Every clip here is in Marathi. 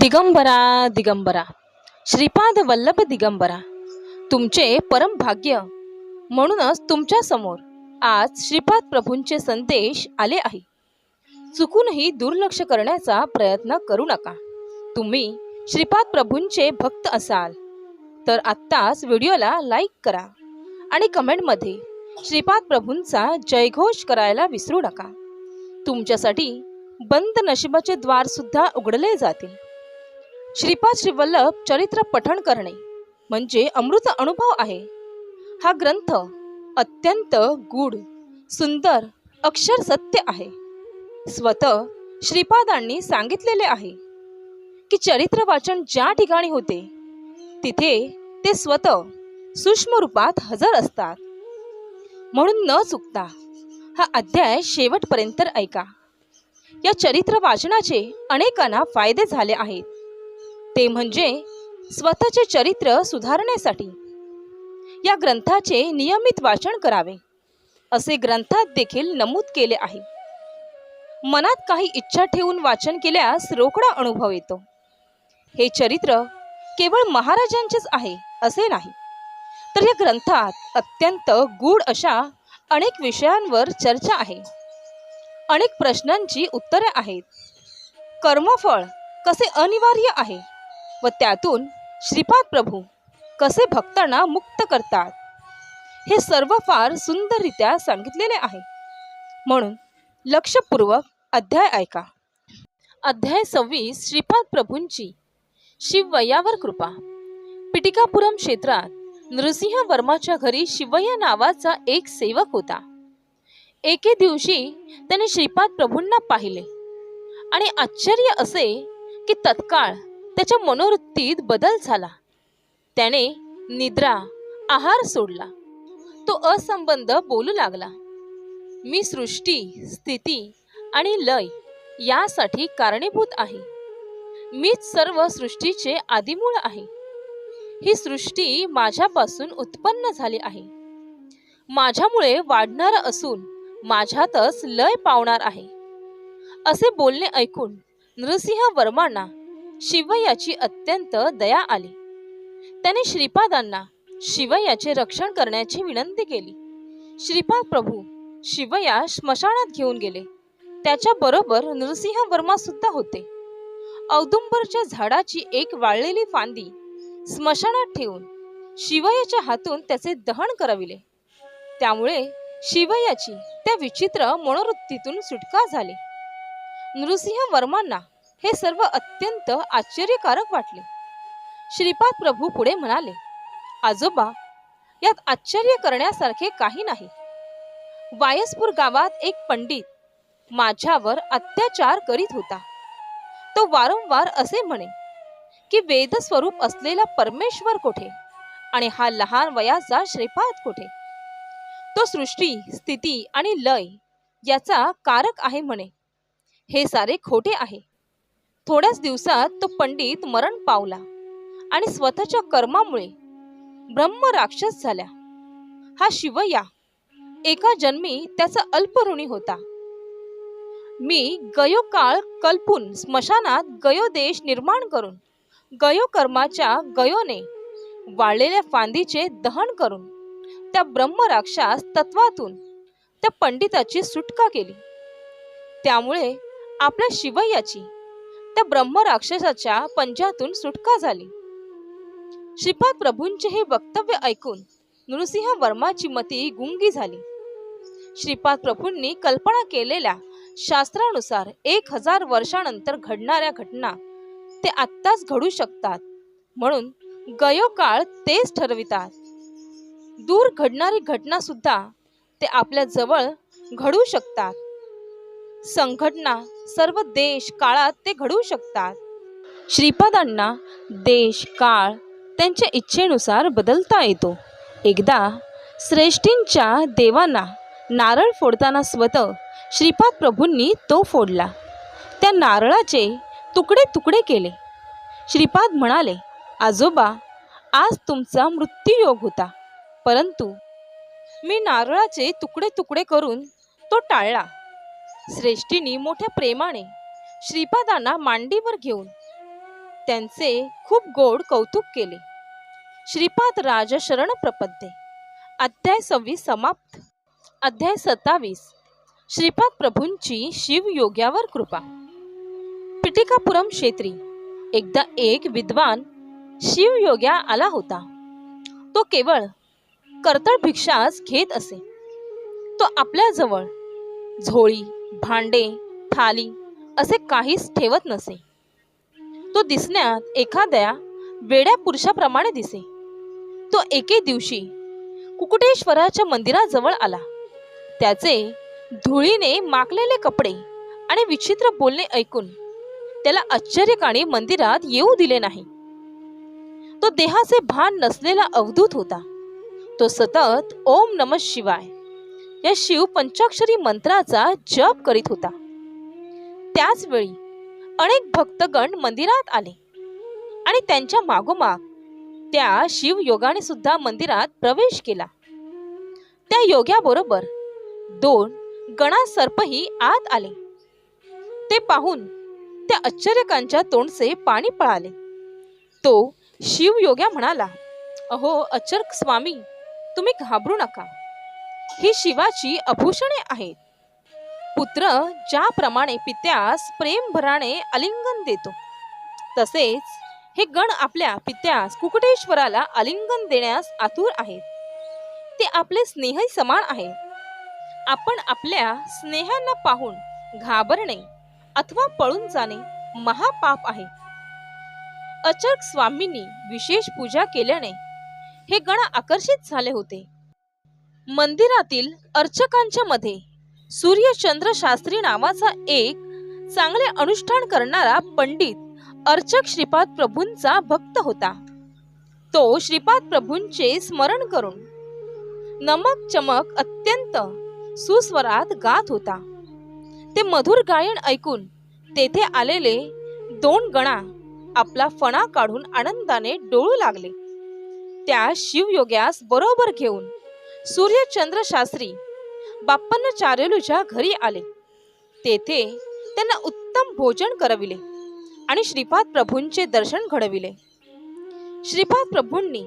दिगंबरा दिगंबरा. श्रीपाद वल्लभ दिगंबरा. तुमचे परम भाग्य. म्हणूनच तुमच्यासमोर आज श्रीपाद प्रभूंचे संदेश आले आहे. चुकूनही दुर्लक्ष करण्याचा प्रयत्न करू नका. तुम्ही श्रीपाद प्रभूंचे भक्त असाल. तर आत्ताच व्हिडिओला लाईक करा आणि कमेंटमध्ये श्रीपाद प्रभूंचा जयघोष करायला विसरू नका. तुमच्यासाठी बंद नशिबाचे द्वार सुद्धा उघडले जातील. श्रीपाद श्रीवल्लभ चरित्र पठण करणे म्हणजे अमृत अनुभव आहे. हा ग्रंथ अत्यंत गूढ सुंदर अक्षर सत्य आहे. स्वतः श्रीपादांनी सांगितलेले आहे की चरित्र वाचन ज्या ठिकाणी होते तिथे ते स्वतः सूक्ष्म रूपात हजर असतात. म्हणून न चुकता हा अध्याय शेवटपर्यंत ऐका. या चरित्र वाचनाचे अनेकांना फायदे झाले आहेत. ते म्हणजे स्वतःचे चरित्र सुधारण्यासाठी. या ग्रंथाचे नियमित वाचन करावे असे ग्रंथात देखील नमूद केले आहे. मनात काही इच्छा ठेवून वाचन केल्यास रोकडा अनुभव येतो. हे चरित्र केवळ महाराजांचेच आहे असे नाही. तर या ग्रंथात अत्यंत गूढ अशा अनेक विषयांवर चर्चा आहे. अनेक प्रश्नांची उत्तरे आहेत. कर्मफळ कसे अनिवार्य आहे? व त्यातून श्रीपाद प्रभू कसे भक्तांना मुक्त करतात हे सर्व फार सुंदररित्या सांगितलेले आहे. म्हणून लक्षपूर्वक अध्याय ऐका. अध्याय सव्वीस श्रीपाद प्रभूंची शिववयावर कृपा. पिटिकापुरम क्षेत्रात नृसिंह वर्माच्या घरी शिवय्या नावाचा एक सेवक होता. एके दिवशी त्याने श्रीपाद प्रभूंना पाहिले आणि आश्चर्य असे की तत्काळ त्याच्या मनोवृत्तीत बदल झाला. त्याने निद्रा आहार सोडला. तो असंबंध बोलू लागला. मी सृष्टी स्थिती आणि लय यासाठी कारणीभूत आहे. मीच सर्व सृष्टीचे आदिमूळ आहे. ही सृष्टी माझ्यापासून उत्पन्न झाली आहे. माझ्यामुळे वाढणार असून माझ्यातच लय पावणार आहे. असे बोलणे ऐकून नृसिंह वर्मांना शिवयाची अत्यंत दया आली. त्याने श्रीपादांना शिवयाचे रक्षण करण्याची विनंती केली. श्रीपाद प्रभू शिवया स्मशानात घेऊन गेले. त्याच्या बरोबर नृसिंह वर्मा सुद्धा होते. औदुंबरच्या झाडाची एक वाळलेली फांदी स्मशानात ठेवून शिवयाच्या हातून त्याचे दहन करविले. त्यामुळे शिवयाची त्या विचित्र मनोवृत्तीतून सुटका झाली. नृसिंह वर्मांना हे सर्व अत्यंत आश्चर्यकारक वाटले. श्रीपाद प्रभू पुढे म्हणाले आजोबा यात आश्चर्य करण्यासारखे काही नाही. वायसपूर गावात एक पंडित माझ्यावर अत्याचार करीत होता. तो वारंवार असे म्हणे की वेदस्वरूप असलेला परमेश्वर कुठे आणि हा लहान वयाचा श्रीपाद कुठे? तो सृष्टी स्थिती आणि लय याचा कारक आहे म्हणे. हे सारे खोटे आहे. थोड्याच दिवसात तो पंडित मरण पावला आणि स्वतःच्या कर्मामुळे ब्रह्म राक्षस झाल्या हा शिवया. एका जन्मी त्याचा अल्पऋणी होता. मी गयोकाळ कल्पून स्मशानात गयोदेश निर्माण करून गयोकर्माच्या गयोने वाळलेल्या फांदीचे दहन करून त्या ब्रह्मराक्षास तत्वातून त्या पंडिताची सुटका केली. त्यामुळे आपल्या शिवयाची त्या ब्रह्मराक्षसाच्या पंजातून सुटका झाली. श्रीपाद प्रभूंचे हे वक्तव्य ऐकून नृसिंह वर्माची मती गुंगी झाली. श्रीपाद प्रभूंनी कल्पना केलेल्या शास्त्रानुसार एक हजार वर्षानंतर घडणाऱ्या घटना ते आत्ताच घडू शकतात. म्हणून गयोकाळ तेच ठरवितात. दूर घडणारी घटना सुद्धा ते आपल्या जवळ घडू शकतात. संघटना सर्व देश काळात ते घडू शकतात. श्रीपादांना देश काळ त्यांच्या इच्छेनुसार बदलता येतो. एकदा श्रेष्ठींच्या देवांना नारळ फोडताना स्वतः श्रीपाद प्रभूंनी तो फोडला. त्या नारळाचे तुकडे तुकडे केले. श्रीपाद म्हणाले आजोबा आज तुमचा मृत्यूयोग होता. परंतु मी नारळाचे तुकडे तुकडे करून तो टाळला. श्रेष्ठीने मोठ्या प्रेमाने श्रीपादांना मांडीवर घेऊन त्यांचे खूप गोड कौतुक केले. श्रीपाद राज शरण प्रपद्ये अध्याय सव्वीस समाप्त. अध्याय सत्तावीस. श्रीपाद प्रभूंची शिवयोग्यावर कृपा. पिटिकापुरम क्षेत्री. एकदा एक विद्वान शिवयोग्या आला होता. तो केवळ कर्तळ भिक्षाच घेत असे. तो आपल्याजवळ झोळी भांडे थाली असे काहीच ठेवत नसे. तो दिसण्यात एखाद्या वेड्या पुरुषाप्रमाणे दिसे. तो एके दिवशी कुकुटेश्वराच्या मंदिराजवळ आला. त्याचे धुळीने माकलेले कपडे आणि विचित्र बोलणे ऐकून त्याला आश्चर्यकाने मंदिरात येऊ दिले नाही. तो देहाचे भान नसलेला अवधूत होता. तो सतत ओम नम शिवाय या शिव पंचाक्षरी मंत्राचा जप करीत होता. त्याचवेळी अनेक भक्तगण मंदिरात आले आणि त्यांच्या मागोमाग त्या शिव योगाने सुद्धा मंदिरात प्रवेश केला. त्या योग्याबरोबर दोन गणा सर्पही आत आले. ते पाहून त्या आश्चर्यकांच्या तोंडचे पाणी पळाले. तो शिव योग्या म्हणाला अहो अचर्क स्वामी तुम्ही घाबरू नका. ही शिवाची आभूषणे आहेत. पुत्र ज्याप्रमाणे पित्यास प्रेमभराने आलिंगन देतो तसेच हे गण आपल्या पित्यास कुकुटेश्वराला आलिंगन देण्यास आतुर आहेत. ते आपले स्नेह समान आहेत आपण आपल्या स्नेहांना पाहून घाबरणे अथवा पळून जाणे महापाप आहे. अचर्क स्वामींनी विशेष पूजा केल्याने हे गण आकर्षित झाले होते. मंदिरातील अर्चकांच्या मध्ये सूर्यचंद्र शास्त्री नावाचा एक चांगले अनुष्ठान करणारा पंडित अर्चक श्रीपाद प्रभूंचा भक्त होता. तो श्रीपाद प्रभूंचे स्मरण करून नमक चमक अत्यंत सुस्वरात गात होता. ते मधुर गायन ऐकून तेथे आलेले दोन गणा आपला फणा काढून आनंदाने डोळू लागले. त्या शिवयोग्यास बरोबर घेऊन सूर्यचंद्र शास्त्री बाप्पन्न चारेलूच्या घरी आले. तेथे त्यांना उत्तम भोजन करविले आणि श्रीपाद प्रभूंचे दर्शन घडविले. श्रीपाद प्रभूंनी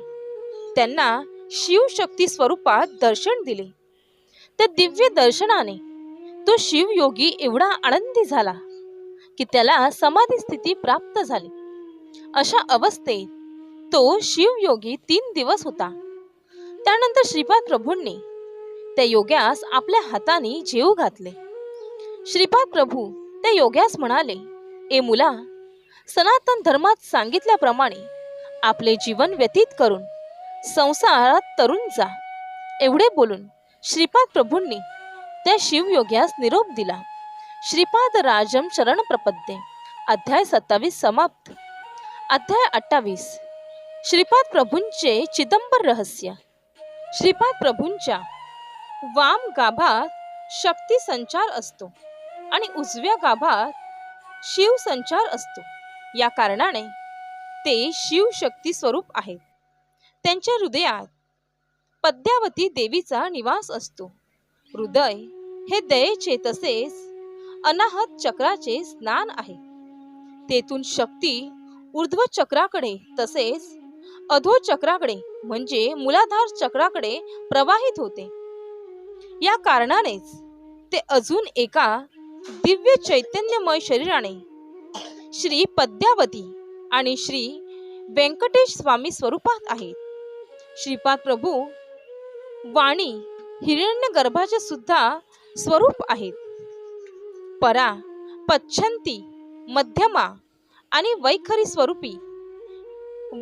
त्यांना शिवशक्ती स्वरूपात दर्शन दिले. त्या दिव्य दर्शनाने तो शिवयोगी एवढा आनंदी झाला की त्याला समाधी स्थिती प्राप्त झाली. अशा अवस्थेत तो शिवयोगी तीन दिवस होता. त्यानंतर श्रीपाद प्रभूंनी त्या योग्यास आपल्या हाताने जेव घातले. श्रीपाद प्रभू त्या योग्यास म्हणाले ए मुला सनातन धर्मात सांगितल्याप्रमाणे आपले जीवन व्यतीत करून संसारात तरुण जा. एवढे बोलून श्रीपाद प्रभूंनी त्या शिवयोग्यास निरोप दिला. श्रीपाद राजम शरण प्रपद्ये अध्याय सत्तावीस समाप्त. अध्याय अठ्ठावीस. श्रीपाद प्रभूंचे चिदंबर रहस्य. श्रीपाद प्रभूंच्या वाम गाभात शक्ती संचार असतो आणि उजव्या गाभात शिव संचार असतो. या कारणाने ते शिवशक्ती स्वरूप आहेत. त्यांच्या हृदयात पद्यावती देवीचा निवास असतो. हृदय हे दयेचे तसेच अनाहत चक्राचे स्नान आहे. तेथून शक्ती ऊर्ध्व चक्राकडे तसेच अधोचक्राकडे म्हणजे मुलाधार चक्राकडे प्रवाहित होते. या कारणानेच ते अजून एका दिव्य चैतन्यमय शरीराने श्री पद्यावती आणि श्री व्यंकटेश स्वामी स्वरूपात आहेत. श्रीपाद प्रभू वाणी हिरण्य गर्भाचे सुद्धा स्वरूप आहेत. परा पच्छंती मध्यमा आणि वैखरी स्वरूपी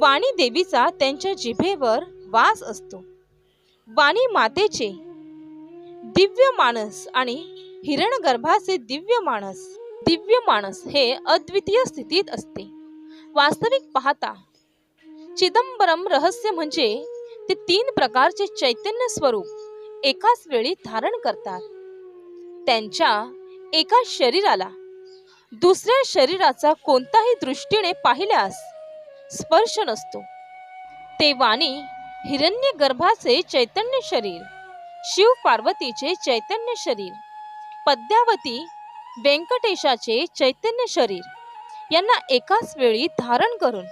वाणी देवीचा त्यांच्या जिभेवर वास असतो. वाणी मातेचे दिव्य माणस आणि हिरण गर्भाचे दिव्य माणस दिव्य माणस हे अद्वितीय स्थितीत असते. वास्तविक पाहता चिदंबरम रहस्य म्हणजे ते तीन प्रकारचे चैतन्य स्वरूप एकाच वेळी धारण करतात. त्यांच्या एका शरीराला दुसऱ्या शरीराचा कोणताही दृष्टीने पाहिल्यास स्पर्श नसतो. ते वाणी हिरण्य गर्भाचे चैतन्य शरीर शिव पार्वतीचे चैतन्य शरीर पद्यावती व्यंकटेशाचे चैतन्य शरीर यांना एकाच वेळी धारण करून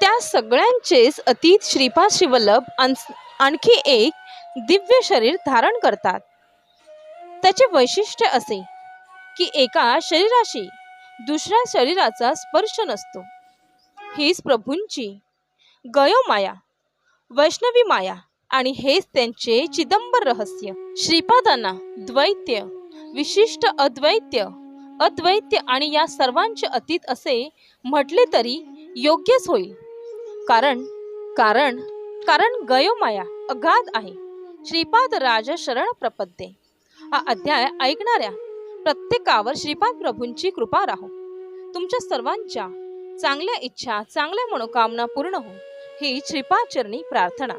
त्या सगळ्यांचेच अतीत श्रीपाद शिवल्लभ आणखी एक दिव्य शरीर धारण करतात. त्याचे वैशिष्ट्य असे की एका शरीराशी दुसऱ्या शरीराचा स्पर्श नसतो. हीच प्रभूंची. गयोमाया वैष्णवी माया आणि हेच त्यांचे चिदंबर रहस्य. श्रीपादांना द्वैत्य विशिष्ट अद्वैत्य अद्वैत्य आणि या सर्वांचे अतीत असे म्हटले तरी योग्यच होईल. कारण कारण कारण गयोमाया अगाध आहे. श्रीपाद राज शरण प्रपद्ये. हा अध्याय ऐकणाऱ्या प्रत्येकावर श्रीपाद प्रभूंची कृपा राहो. तुमच्या सर्वांच्या चांगल्या इच्छा चांगल्या मनोकामना पूर्ण हो ही श्रीपाचरणी प्रार्थना.